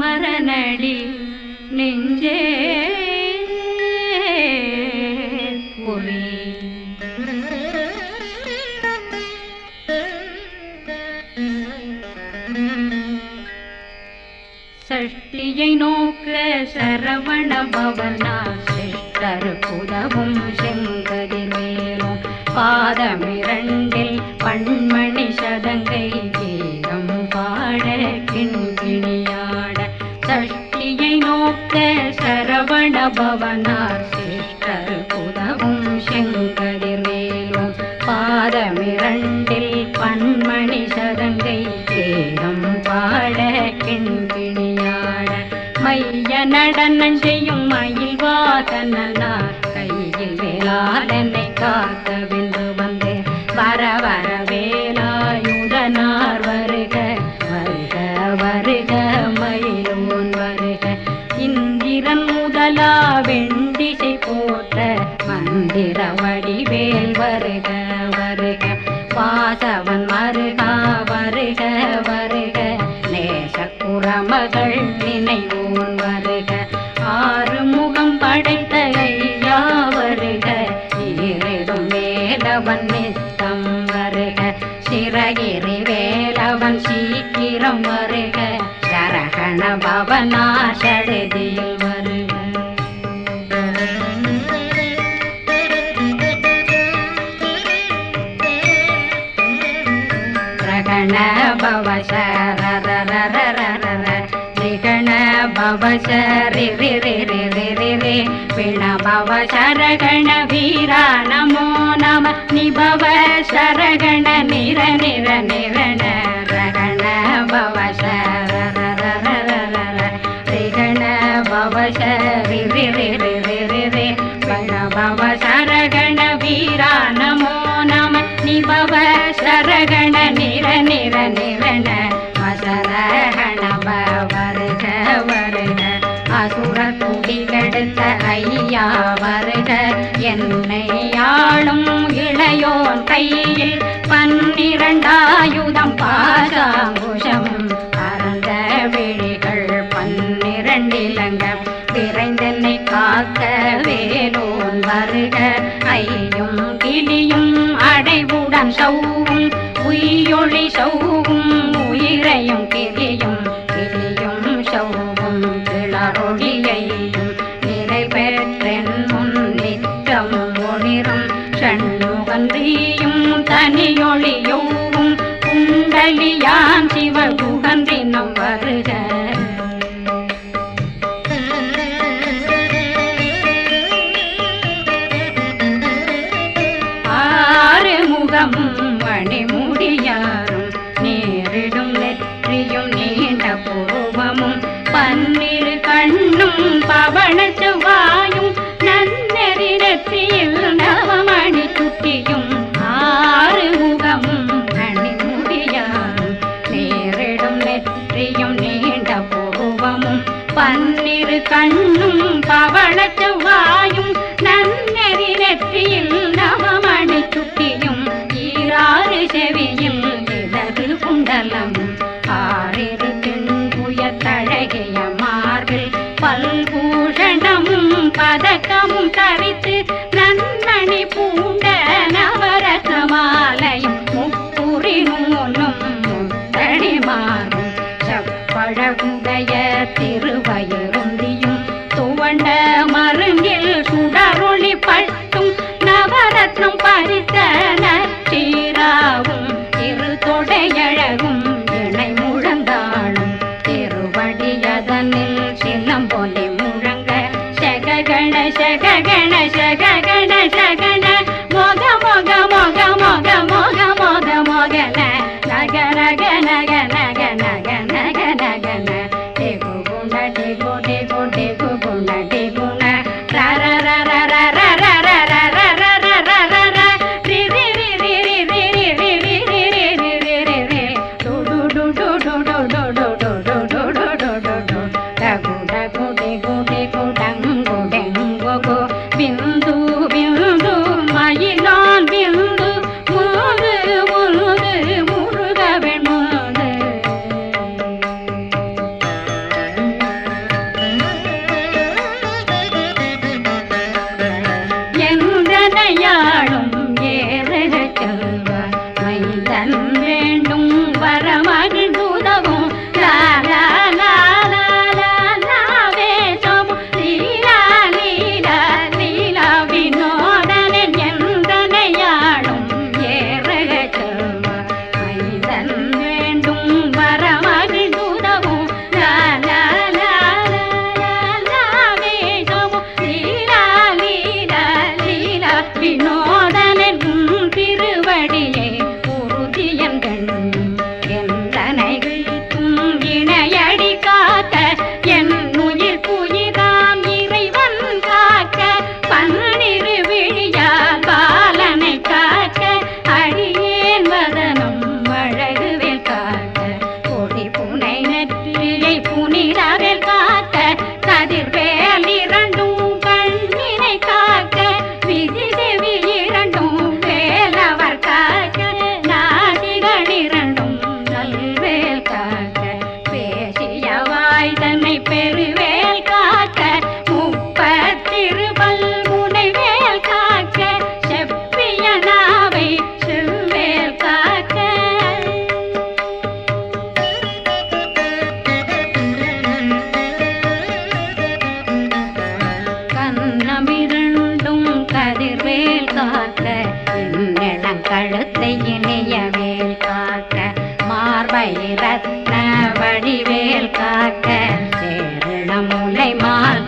மரணளில் நெஞ்சே பொறி. சஷ்டியை நோக்க சரவண பவனா தருப்புதவும் செங்கதி மேலும் பாதமிரண்டில் பண்மணி சதங்கை பணபவனார் சிஷ்டர் புதவும் செங்கதிர் மேலும் பாதமிரண்டில் பன்மணி சதங்கை தேகம் பாட கிண்கிணியாட மைய நடனம் செய்யும் மயில் வாதனார் கையில் வேளாளனை காத்தவர் சரகண வீரா நமோ நம நிபவ சரகண விளங்க விரைந்தனை காக்க வேலோன் வருக. ஐயும் கிளியும் அடைவுடன் சௌவும் உயிரொளி சௌவும் உயிரையும் கிளியும் கணிம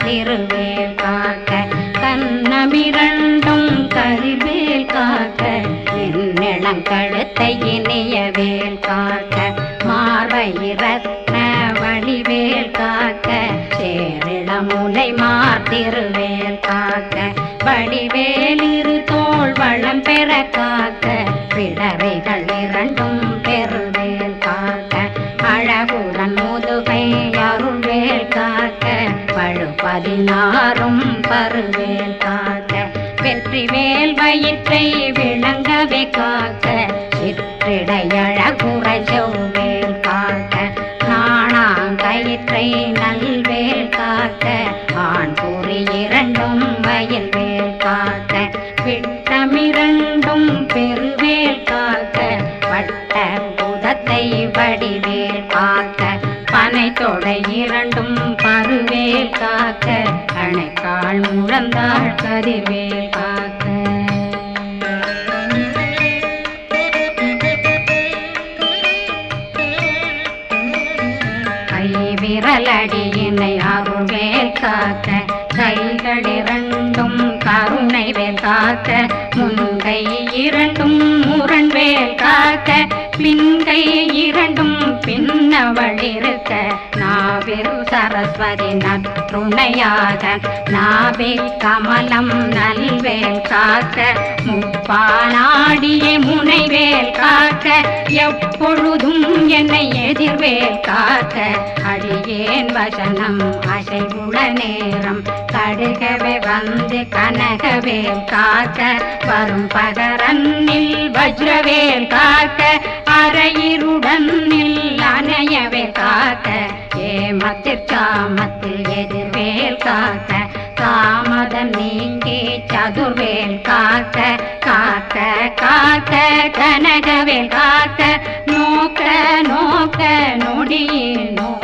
திருவேல் காக்க கண்ணமிரண்டும் கதிர்வேல் காக்க என்னிடம் கழுத்தை இணைய வேல் காக்க மார்பை ரத்ன வடிவேல் காக்க சேரிட முலை மார்த்திருவேல் காக்க வடிவேல் தோல் வளம் பெற காக்க யாரும் பருவேல் காக்க வெற்றி வேல் வயிற்றை விளங்கவே காக்க சிற்றிடையழகுறை செவ்வேல் காக்க நாணாங்கயிற்றை நல்வேல் காக்க ஆண் கூறி இரண்டும் வயல் வேல் காக்க விட்டமிரண்டும் பெருவேல் காக்க வட்ட புதத்தை வடிவேல் காக்க பனை தொடை இரண்டும் காக்க அணைக்கால் முழந்தாள் கதிர்வேல் காக்க கை விரலடியினை அருள்வேல் காக்க கைகளிரண்டும் கருணை வேல் காக்க இரண்டும் முரண்வேல் காக்க பின்கை இரண்டும் பின்னவள் இருக்க நாவில் சரஸ்வதி நற்றுணையாக நாவே கமலம் நல்வேல் காக்க. முப்பானாடிய முனைவேல் காக்க எப்பொழுதும் என்னை எதிர்வேல் காக்க. அடியேன் வசனம் அசைவுள நேரம் கடுகவே வந்து கனகவேல் காக்க வரும் பகரன்னில் வஜ்ரவேல் காக்க அரையிருடன் அணையவே காக்க. ஏமத்தில் சாமத்தில் எதிர்வேல் காக்க காமதம் நீங்கி சதுர்வேல் காக்க காக்க காக்க கனகவேல் காக்க. நோக்க நோக்க நொடியில் நோக்க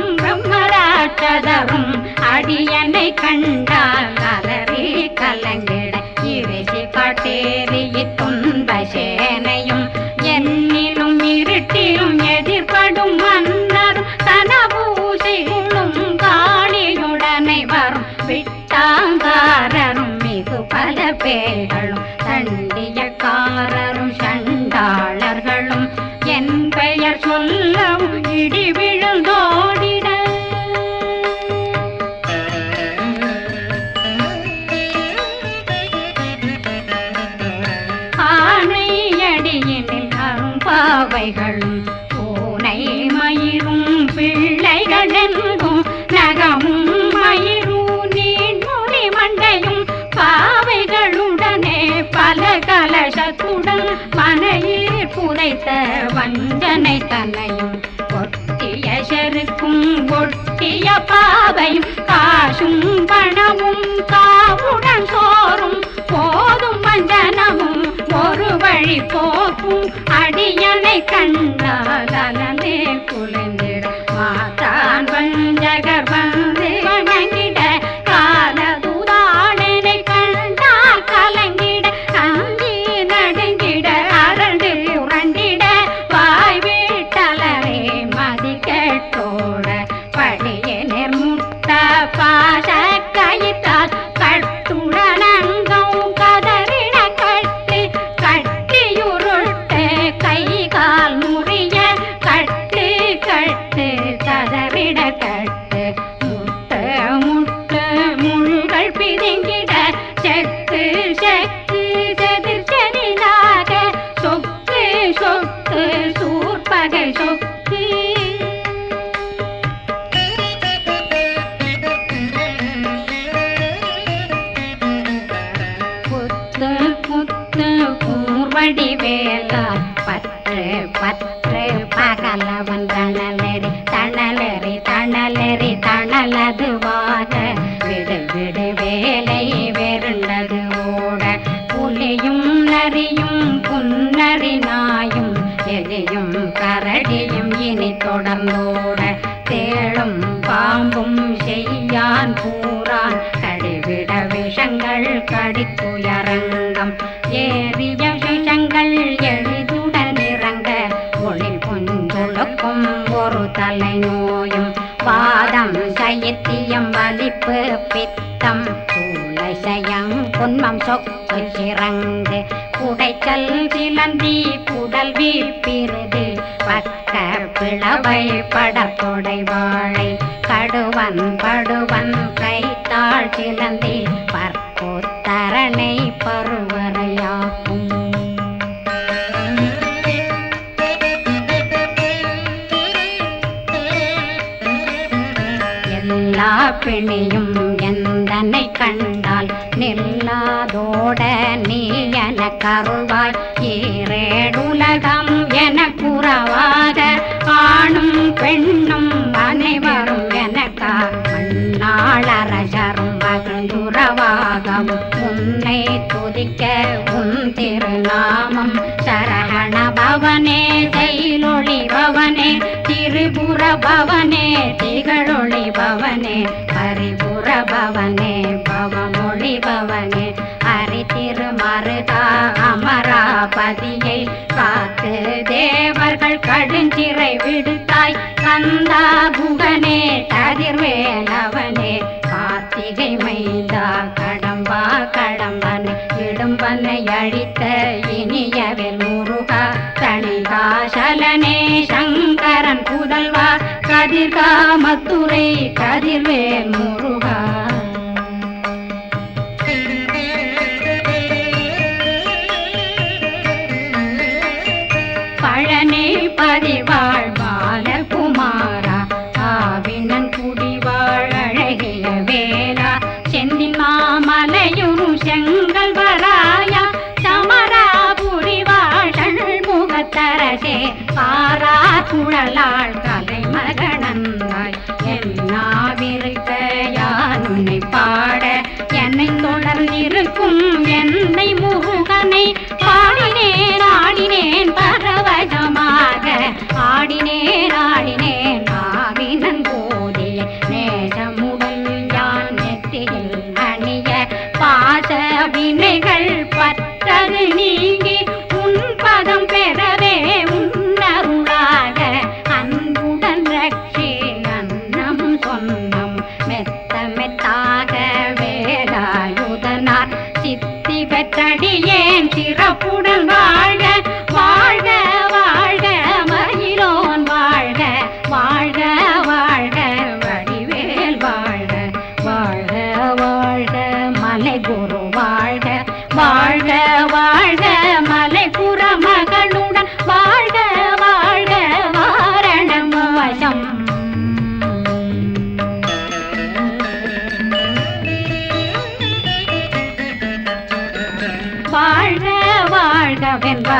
பிரம்மராட்சதரும் அடியனை கண்டால் அலறி கலங்கிட இரிசி காட்டேறி துன்பசே புதைத்த வஞ்சனை தலையும் ஒட்டிய செருக்கும் ஒட்டிய பாவையும் காசும் பணமும் காவுடன் சோறும். போதும் வஞ்சனமும் ஒரு வழி போக்கும். அடியனை கண்டால் குளிர் சொற்பிறந்து குடைச்சல் சிலந்தி புடல் வீழ்பிறது பக்க பிளவை படத்தொடை வாழை கடுவன் படுவன் கைத்தாள் சிலந்தி பற்போத்தரணை பருவ பிணியும் எந்தனை கண்டால் நில்லாதோட நீ என கருவாய். ஏறேடுலகம் என குறவாத ஆணும் பெண்ணும் அனைவரும் வாழரசரும் மகிழ்ந்துறவாகவும் உன்னை துதிக்க உன் திருநாமம் சரகண பவனே தைலொளி பவனே திரிபுர பவனே திகழொளி பவனே பரிபுர பவனே பவமொழி பவனே அரி திருமருகா அமராபதி கந்தா புகனே கதிர்வேலவனே கார்த்திகை மைந்தா கடம்பா கடம்பன் இடும்பனை அழித்த இனியவில் முருகா தனிகாசலனே சங்கரன் புதல்வா கதிர்காமத்துரை கதிர்வேல் முருகா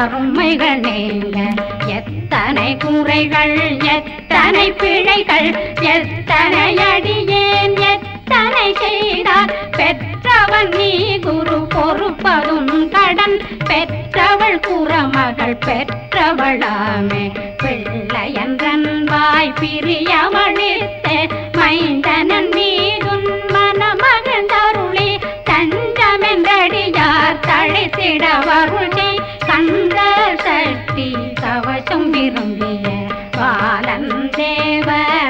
அருமைகள் நீங்க எத்தனை குறைகள் எத்தனை பிழைகள் எத்தனை அடியேன் எத்தனை செய்தார். பெற்றவன் நீ குரு பொறுப்பதும் கடன். பெற்றவள் குறமகள் பெற்றவளாமே. பிள்ளையன் வாய் பிரியமளித்த மைந்தனன் மீதுன் மனமகன் தருளி தஞ்சமென்றடியார் தழைத்திட வருள் கந்த சக்தி கவசம் விரும்பிய பாலன் தேவராயன்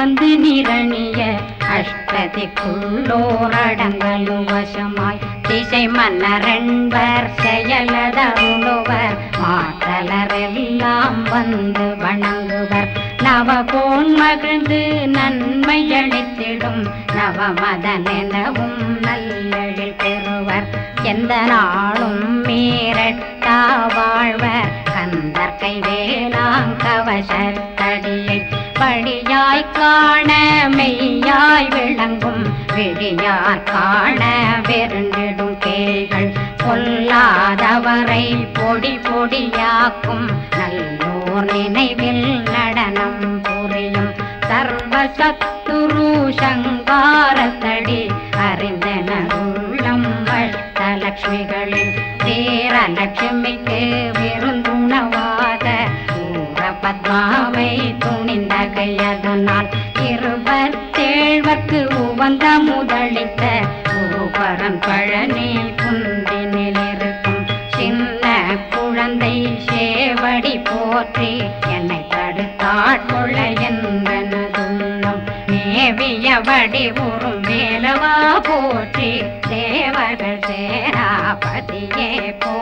உகந்து நிரணிய அஷ்டதிக்குள்ளோரடங்களும் வசமாய் திசை மன்னரண்பர் செயலதருளுவர் மாற்றலரெல்லாம் வந்து வணங்குவர். நவ போன் மகிழ்ந்து நன்மை அளித்திடும் நவமதனெனவும் நல்லெழில் பெறுவர். எந்த நாளும் மீரட்டா வாழ்வர். கந்தர் கைவேலாங் கவசத்தடியை படியாய் காண மெய்யாய் விளங்கும். விழியார் காண வெருண்டிடும் கேள்கள் பொல்லாதவரை பொடி பொடியாக்கும். நல்லோர் நினைவில் நடனம் புரியும் சர்வ சத்துரு சங்காரத்தடி அறிந்தன அறிந்தனருள்ளம் அஷ்டலக்ஷ்மிகளில் வீரலட்சுமிக்கு விருந்துணவாத பத்மாவை தூ துணிந்த கையதனால் இருபத்தேழ்வர்க்கு உவந்த முதலித்த குருபரன் பழனி புந்தினில் இருக்கும் சின்ன குழந்தை சேவடி போற்றி என்னை தடுத்தாட்கொள்ள என்பனதுள்ளம் மேவியபடி உறும் மேலவா போற்றி தேவர்கள் சேராபதியே போ